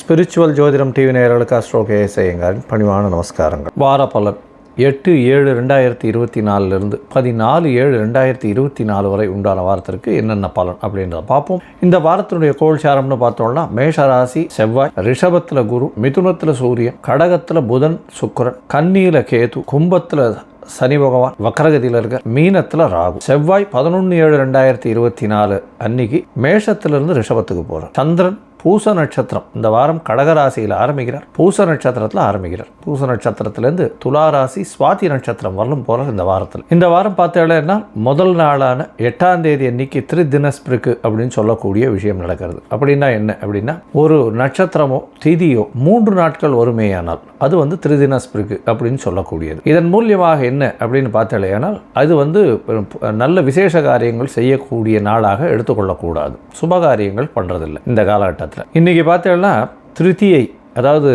Spiritual ஜோதிடம் TV நேயர்களுக்கு astro ஏசையங்காரின் பணிவான நமஸ்காரங்கள். வார பலன் எட்டு ஏழு ரெண்டாயிரத்தி இருபத்தி நாலுலேருந்து பதினாலு ஏழு ரெண்டாயிரத்தி இருபத்தி நாலு வரை உண்டான வாரத்திற்கு என்னென்ன பலன் அப்படின்றத பார்ப்போம். இந்த வாரத்தினுடைய கோல்சாரம்னு பார்த்தோம்னா மேஷராசி செவ்வாய் ரிஷபத்தில் குரு மிதுனத்தில் சூரியன் கடகத்தில் புதன் சுக்கரன் கன்னியில் கேது கும்பத்தில் சனி பகவான் வக்கரகதியில் இருக்க மீனத்தில் ராகு. செவ்வாய் பதினொன்று ஏழு ரெண்டாயிரத்தி இருபத்தி நாலு அன்னைக்கு மேஷத்திலிருந்து ரிஷபத்துக்கு போகிறார் சந்திரன் பூச நட்சத்திரம். இந்த வாரம் கடகராசியில் ஆரம்பிக்கிறார். பூச நட்சத்திரத்தில் ஆரம்பிக்கிறார். பூச நட்சத்திரத்திலேருந்து துலா ராசி சுவாதி நட்சத்திரம் வரலும் போகிறார் இந்த வாரத்தில். இந்த வாரம் பார்த்தீங்கன்னா முதல் நாளான எட்டாம் தேதி அன்னைக்கு திரு தினஸ்பிருக்கு அப்படின்னு சொல்லக்கூடிய விஷயம் நடக்கிறது. அப்படின்னா என்ன? அப்படின்னா ஒரு நட்சத்திரமோ திதியோ மூன்று நாட்கள் ஒருமையானால் அது வந்து திருதினஸ்பிருக்கு அப்படின்னு சொல்லக்கூடியது. இதன் மூலியமாக என்ன? அப்படின்னு பார்த்தலையானால் அது வந்து நல்ல விசேஷ காரியங்கள் செய்யக்கூடிய நாளாக எடுத்துக்கொள்ளக்கூடாது. சுபகாரியங்கள் பண்ணுறதில்லை இந்த காலகட்டத்தில். இன்றைக்கி பார்த்தீங்கன்னா திருத்தியை அதாவது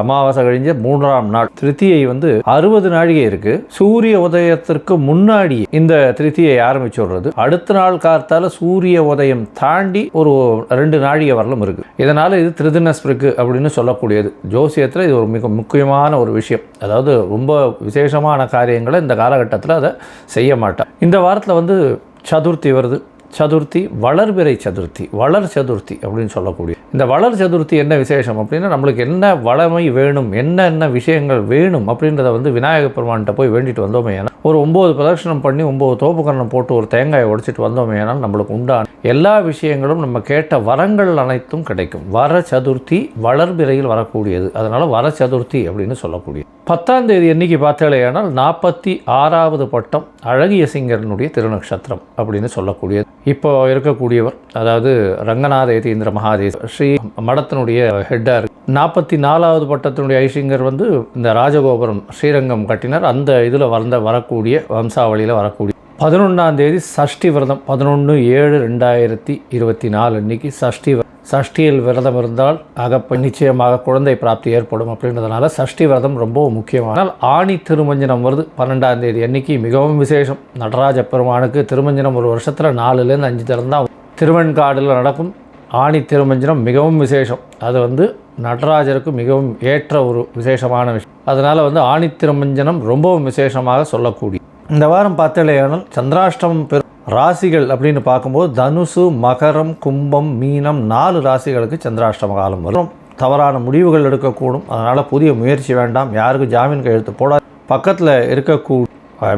அமாவாசை கழிஞ்ச மூன்றாம் நாள் திருத்தியை வந்து அறுபது நாழிகை இருக்கு. சூரிய உதயத்திற்கு முன்னாடி இந்த திருத்தியை ஆரம்பிச்சு விடுறது. அடுத்த நாள் கார்த்தால சூரிய உதயம் தாண்டி ஒரு ரெண்டு நாழிகை வரலும் இருக்கு. இதனால இது திருதினஸ்பிருக்கு அப்படின்னு சொல்லக்கூடியது. ஜோசியத்தில் இது ஒரு மிக முக்கியமான ஒரு விஷயம். அதாவது ரொம்ப விசேஷமான காரியங்களை இந்த காலகட்டத்தில் அதை செய்ய மாட்டான் இந்த வாரத்தில் வந்து சதுர்த்தி வருது. சதுர்த்தி வளர்பிறை சதுர்த்தி வளர் சதுர்த்தி அப்படின்னு சொல்லக்கூடிய. இந்த வளர் சதுர்த்தி என்ன விசேஷம் அப்படின்னா நம்மளுக்கு என்ன வளமை வேணும் என்னென்ன விஷயங்கள் வேணும் அப்படின்றத வந்து விநாயக பெருமான்கிட்ட போய் வேண்டிட்டு வந்தோமே ஏன்னா ஒரு ஒம்பது பிரதட்சணம் பண்ணி ஒம்பது தோப்புக்கரணம் போட்டு ஒரு தேங்காயை உடைச்சிட்டு வந்தோமே ஏனால் நம்மளுக்கு உண்டான எல்லா விஷயங்களும் நம்ம கேட்ட வரங்கள் அனைத்தும் கிடைக்கும். வர சதுர்த்தி வளர்பிறையில் வரக்கூடியது. அதனால் வர சதுர்த்தி அப்படின்னு சொல்லக்கூடியது பத்தாம் தேதி என்னைக்கு பார்த்தாலேயானால் நாற்பத்தி ஆறாவது பட்டம் அழகிய சிங்கரனுடைய திருநக்ஷத்திரம் அப்படின்னு சொல்லக்கூடியது. இப்போ இருக்கக்கூடியவர் அதாவது ரங்கநாத யதீந்திர மகாதேவ் ஸ்ரீ மடத்தினுடைய ஹெட்டார் நாற்பத்தி நாலாவது பட்டத்தினுடைய ஐசிங்கர் வந்து இந்த ராஜகோபுரம் ஸ்ரீரங்கம் கட்டினார். அந்த இதில் வந்த வரக்கூடிய வம்சாவளியில் வரக்கூடிய பதினொன்றாம் தேதி சஷ்டி விரதம் பதினொன்று ஏழு ரெண்டாயிரத்தி இருபத்தி நாலு அன்னைக்கு சஷ்டி சஷ்டியில் விரதம் இருந்தால் அகப்ப நிச்சயமாக குழந்தை பிராப்தி ஏற்படும் அப்படின்றதுனால சஷ்டி விரதம் ரொம்ப முக்கியமானால் ஆணி திருமஞ்சனம் வருது பன்னெண்டாம் தேதி அன்னைக்கு மிகவும் விசேஷம். நடராஜ பெருமானுக்கு திருமஞ்சனம் ஒரு வருஷத்தில் நாலுலேருந்து அஞ்சு திறந்தால் திருவெண்காடில் நடக்கும் ஆணி திருமஞ்சனம் மிகவும் விசேஷம். அது வந்து நடராஜருக்கு மிகவும் ஏற்ற ஒரு விசேஷமான விஷயம். அதனால் வந்து ஆணி திருமஞ்சனம் ரொம்பவும் விசேஷமாக சொல்லக்கூடிய இந்த வாரம் பார்த்தலையானால் சந்திராஷ்டமம் பெரு ராசிகள் அப்படின்னு பார்க்கும்போது தனுசு மகரம் கும்பம் மீனம் நாலு ராசிகளுக்கு சந்திராஷ்டம காலம் வரும். தவறான முடிவுகள் எடுக்கக்கூடும். அதனால் புதிய முயற்சி வேண்டாம். யாருக்கும் ஜாமீன் கையெழுத்து போடாது. பக்கத்தில் இருக்கக்கூடிய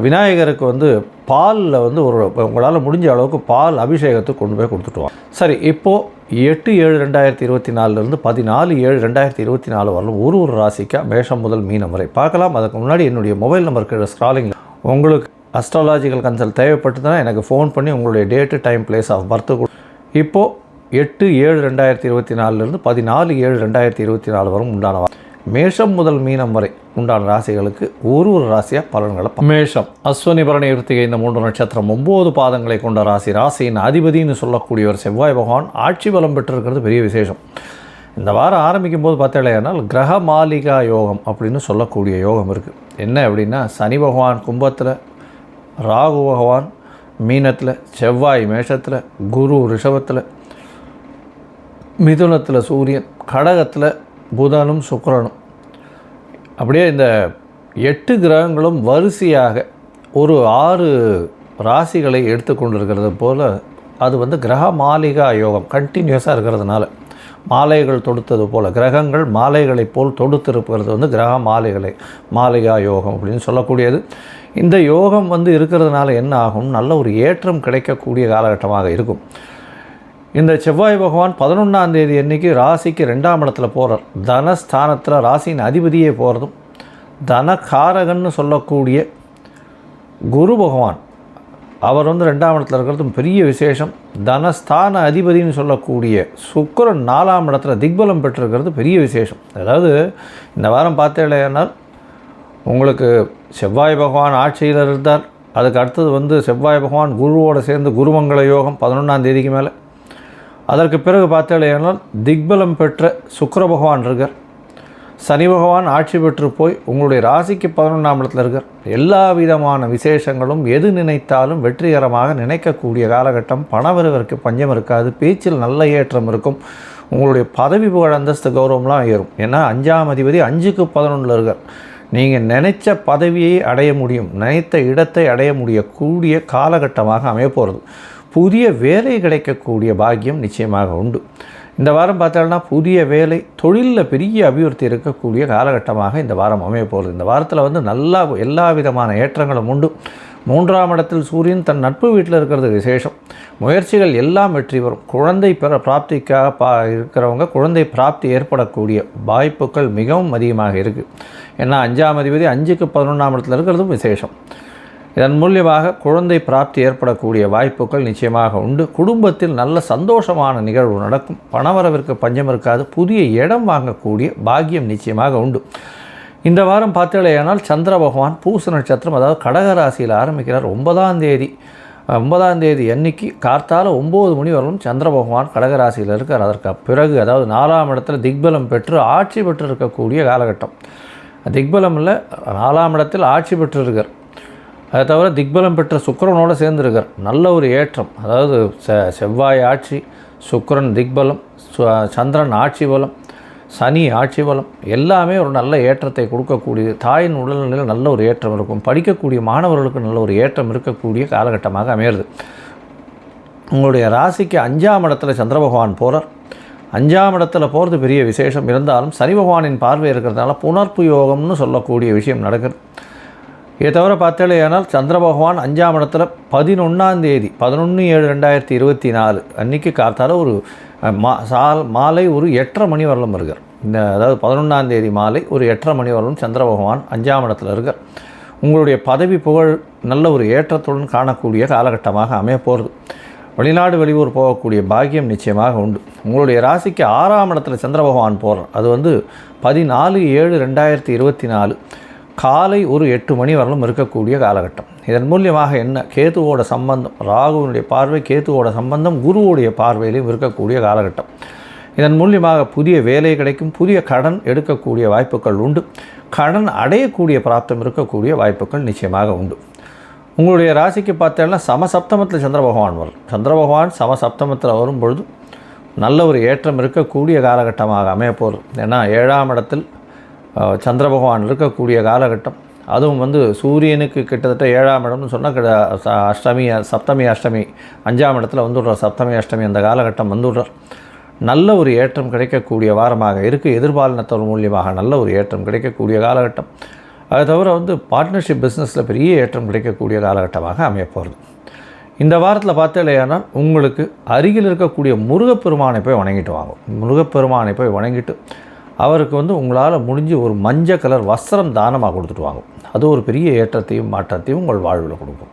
விநாயகருக்கு வந்து பாலில் வந்து ஒரு உங்களால் முடிஞ்ச அளவுக்கு பால் அபிஷேகத்துக்கு கொண்டு போய் கொடுத்துட்டுவாங்க. சரி இப்போது எட்டு ஏழு ரெண்டாயிரத்தி இருபத்தி நாலுலேருந்து பதினாலு ஏழு ரெண்டாயிரத்தி இருபத்தி நாலு வரலும் ஒரு ஒரு ராசிக்கா மேஷம் முதல் மீனம் வரை. பார்க்கலாம். அதுக்கு முன்னாடி என்னுடைய மொபைல் நம்பருக்கு ஸ்க்ராலிங் உங்களுக்கு அஸ்ட்ராலாஜிக்கல் கன்சல்ட் தேவைப்பட்டுதுன்னா எனக்கு ஃபோன் பண்ணி உங்களுடைய date time place of birth இப்போது எட்டு ஏழு ரெண்டாயிரத்தி இருபத்தி நாலுலேருந்து பதினாலு ஏழு ரெண்டாயிரத்தி இருபத்தி நாலு வரும் உண்டான மேஷம் முதல் மீனம் வரை உண்டான ராசிகளுக்கு ஒரு ஒரு ராசியாக பலன்களை மேஷம் அஸ்வனி பரணி இருத்திகை இந்த மூன்று நட்சத்திரம் ஒம்பது பாதங்களை கொண்ட ராசி. ராசியின் அதிபதினு சொல்லக்கூடியவர் செவ்வாய் பகவான் ஆட்சி பலம் பெற்றிருக்கிறது பெரிய விசேஷம். இந்த வாரம் ஆரம்பிக்கும் போது பார்த்தீங்கன்னா கிரக மாளிகா யோகம் அப்படின்னு சொல்லக்கூடிய யோகம் இருக்குது என்ன அப்படின்னா சனி பகவான் கும்பத்தில் ராகு பகவான் மீனத்தில் செவ்வாய் மேஷத்தில் குரு ரிஷபத்தில் மிதுனத்தில் சூரியன் கடகத்தில் புதனும் சுக்கரனும். அப்படியே இந்த எட்டு கிரகங்களும் வரிசையாக ஒரு ஆறு ராசிகளை எடுத்துக்கொண்டிருக்கிறது போல் அது வந்து கிரக மாளிகா யோகம் கண்டினியூஸாக இருக்கிறதுனால. மாலைகள் தொடுத்தது போல். கிரகங்கள் மாலைகளைப் போல் தொடுத்திருப்பது வந்து கிரக மாலைகளை மாலையா யோகம் அப்படின்னு சொல்லக்கூடியது. இந்த யோகம் வந்து இருக்கிறதுனால என்ன ஆகும்? நல்ல ஒரு ஏற்றம் கிடைக்கக்கூடிய காலகட்டமாக இருக்கும். இந்த செவ்வாய் பகவான் பதினொன்றாம் தேதி அன்னைக்கு ராசிக்கு ரெண்டாம் இடத்துல போகிறார் தனஸ்தானத்தில் ராசியின் அதிபதியே போகிறதும் தனகாரகன்னு சொல்லக்கூடிய குரு பகவான் அவர் வந்து ரெண்டாம் இடத்துல இருக்கிறதும் பெரிய விசேஷம். தனஸ்தான அதிபதின்னு சொல்லக்கூடிய சுக்கரன் நாலாம் இடத்துல திக்பலம் பெற்றிருக்கிறது பெரிய விசேஷம். அதாவது இந்த வாரம் பார்த்தேனால் உங்களுக்கு செவ்வாய் பகவான் ஆட்சியில் இருந்தார். அதுக்கு அடுத்தது வந்து செவ்வாய் பகவான் குருவோடு சேர்ந்து குருமங்கள யோகம் பதினொன்றாம் தேதிக்கு மேலே. அதற்கு பிறகு பார்த்தேனால் திக்பலம் பெற்ற சுக்கர பகவான் இருக்கார். சனி பகவான் ஆட்சி பெற்று போய் உங்களுடைய ராசிக்கு பதினொன்றாம் இடத்துல இருக்கார். எல்லா விதமான விசேஷங்களும் எது நினைத்தாலும் வெற்றிகரமாக நினைக்கக்கூடிய காலகட்டம். பணவரவிற்கு பஞ்சம் இருக்காது. பேச்சில் நல்ல ஏற்றம் இருக்கும். உங்களுடைய பதவி புகழ் அந்தஸ்து கௌரவம்லாம் ஏறும். ஏன்னா அஞ்சாம் அதிபதி அஞ்சுக்கு பதினொன்றில் இருக்கார். நீங்கள் நினைச்ச பதவியை அடைய முடியும். நினைத்த இடத்தை அடைய முடியக்கூடிய காலகட்டமாக அமையப்போகிறது புதிய வேலை கிடைக்கக்கூடிய பாக்கியம் நிச்சயமாக உண்டு. இந்த வாரம் பார்த்தோம்னா புதிய வேலை தொழிலில் பெரிய அபிவிருத்தி இருக்கக்கூடிய காலகட்டமாக இந்த வாரம் அமைய போகிறது இந்த வாரத்தில் வந்து நல்லா எல்லா விதமான ஏற்றங்களும் உண்டு. மூன்றாம் இடத்தில் சூரியன் தன் நட்பு வீட்டில் இருக்கிறது விசேஷம். முயற்சிகள் எல்லாம் வெற்றி வரும் குழந்தை பெற பிராப்திக்காக பா இருக்கிறவங்க குழந்தை பிராப்தி ஏற்படக்கூடிய வாய்ப்புகள் மிகவும் அதிகமாக இருக்குது ஏன்னா அஞ்சாம் அதிபதி அஞ்சுக்கு பதினொன்றாம் இடத்துல இருக்கிறதும் விசேஷம். இதன் மூலியமாக குழந்தை பிராப்தி ஏற்படக்கூடிய வாய்ப்புகள் நிச்சயமாக உண்டு. குடும்பத்தில் நல்ல சந்தோஷமான நிகழ்வு நடக்கும். பணவரவிற்கு பஞ்சம் இருக்காது. புதிய இடம் வாங்கக்கூடிய பாக்கியம் நிச்சயமாக உண்டு. இந்த வாரம் பார்த்தீங்களேயானால் சந்திர பகவான் பூச நட்சத்திரம் அதாவது கடகராசியில் ஆரம்பிக்கிறார். ஒன்பதாம் தேதி ஒன்பதாம் தேதி அன்னைக்கு கார்த்தால ஒம்பது மணி வரலும் சந்திர பகவான் கடகராசியில் இருக்கார். அதற்கு பிறகு அதாவது நாலாம் இடத்துல திக்பலம் பெற்று ஆட்சி பெற்று இருக்கக்கூடிய காலகட்டம். திக்பலம் இல்லை நாலாம் இடத்தில் ஆட்சி பெற்றிருக்கார். அதை தவிர திக்பலம் பெற்ற சுக்கரனோடு சேர்ந்துருக்கார். நல்ல ஒரு ஏற்றம். அதாவது செ செவ்வாய் ஆட்சி சுக்கரன் திக்பலம் சந்திரன் ஆட்சி பலம் சனி ஆட்சி பலம் எல்லாமே ஒரு நல்ல ஏற்றத்தை கொடுக்கக்கூடியது தாயின் உடல்நிலையில் நல்ல ஒரு ஏற்றம் இருக்கும். படிக்கக்கூடிய மாணவர்களுக்கு நல்ல ஒரு ஏற்றம் இருக்கக்கூடிய காலகட்டமாக அமையிறது. உங்களுடைய ராசிக்கு அஞ்சாம் இடத்துல சந்திர பகவான் போகிறார் அஞ்சாம் இடத்துல போகிறது பெரிய விசேஷம். இருந்தாலும் சனி பகவானின் பார்வை இருக்கிறதுனால புனர்ப்பு யோகம்னு சொல்லக்கூடிய விஷயம் நடக்குது. இதை தவிர ஆனால் சந்திர பகவான் அஞ்சாம் இடத்துல பதினொன்றாம் தேதி பதினொன்று ஏழு ரெண்டாயிரத்தி இருபத்தி நாலு அன்றைக்கி காத்தால் ஒரு மா சால் மாலை ஒரு எட்டரை மணி வரலும் இருக்கார். இந்த அதாவது பதினொன்றாம் தேதி மாலை ஒரு எட்டரை மணி வரலும் சந்திர பகவான் அஞ்சாம் இடத்துல இருக்கார். உங்களுடைய பதவி புகழ் நல்ல ஒரு ஏற்றத்துடன் காணக்கூடிய காலகட்டமாக அமைய போகிறது வெளிநாடு வெளியூர் போகக்கூடிய பாக்கியம் நிச்சயமாக உண்டு. உங்களுடைய ராசிக்கு ஆறாம் இடத்துல சந்திர பகவான் போகிறார் அது வந்து பதினாலு ஏழு ரெண்டாயிரத்தி இருபத்தி நாலு. காலை ஒரு எட்டு மணி வரலும் இருக்கக்கூடிய காலகட்டம். இதன் மூலியமாக என்ன? கேதுவோட சம்பந்தம் ராகுவினுடைய பார்வை கேத்துவோட சம்பந்தம் குருவுடைய பார்வையிலையும் இருக்கக்கூடிய காலகட்டம். இதன் மூலியமாக புதிய வேலை கிடைக்கும் புதிய கடன் எடுக்கக்கூடிய வாய்ப்புகள் உண்டு. கடன் அடையக்கூடிய பிராப்தம் இருக்கக்கூடிய வாய்ப்புகள் நிச்சயமாக உண்டு. உங்களுடைய ராசிக்கு பார்த்தேன்னா சமசப்தமத்தில் சந்திர பகவான் வரும். சந்திர பகவான் சமசப்தமத்தில் வரும்பொழுது நல்ல ஒரு ஏற்றம் இருக்கக்கூடிய காலகட்டமாக அமைய ஏன்னா ஏழாம் இடத்தில் சந்திர பகவான் இருக்கக்கூடிய காலகட்டம். அதுவும் வந்து சூரியனுக்கு கிட்டத்தட்ட ஏழாம் இடம்னு சொன்னால் அஷ்டமி சப்தமி அஷ்டமி அஞ்சாம் இடத்துல வந்துடுறார். சப்தமி அஷ்டமி அந்த காலகட்டம் வந்துடுறார். நல்ல ஒரு ஏற்றம் கிடைக்கக்கூடிய வாரமாக இருக்குது எதிர்பாலினத்தவர் மூலியமாக நல்ல ஒரு ஏற்றம் கிடைக்கக்கூடிய காலகட்டம். அதை தவிர வந்து பார்ட்னர்ஷிப் பிஸ்னஸில் பெரிய ஏற்றம் கிடைக்கக்கூடிய காலகட்டமாக அமையப்போகிறது இந்த வாரத்தில் பார்த்தேலையானால் உங்களுக்கு அருகில் இருக்கக்கூடிய முருகப்பெருமானை போய் வணங்கிட்டு வாங்கும் முருகப்பெருமானை போய் வணங்கிட்டு அவருக்கு வந்து உங்களால் முடிஞ்சு ஒரு மஞ்சள் கலர் வஸ்திரம் தானமாக கொடுத்துட்டு வாங்க. அது ஒரு பெரிய ஏற்றத்தையும் மாற்றத்தையும் உங்கள் வாழ்வில் கொடுக்கும்.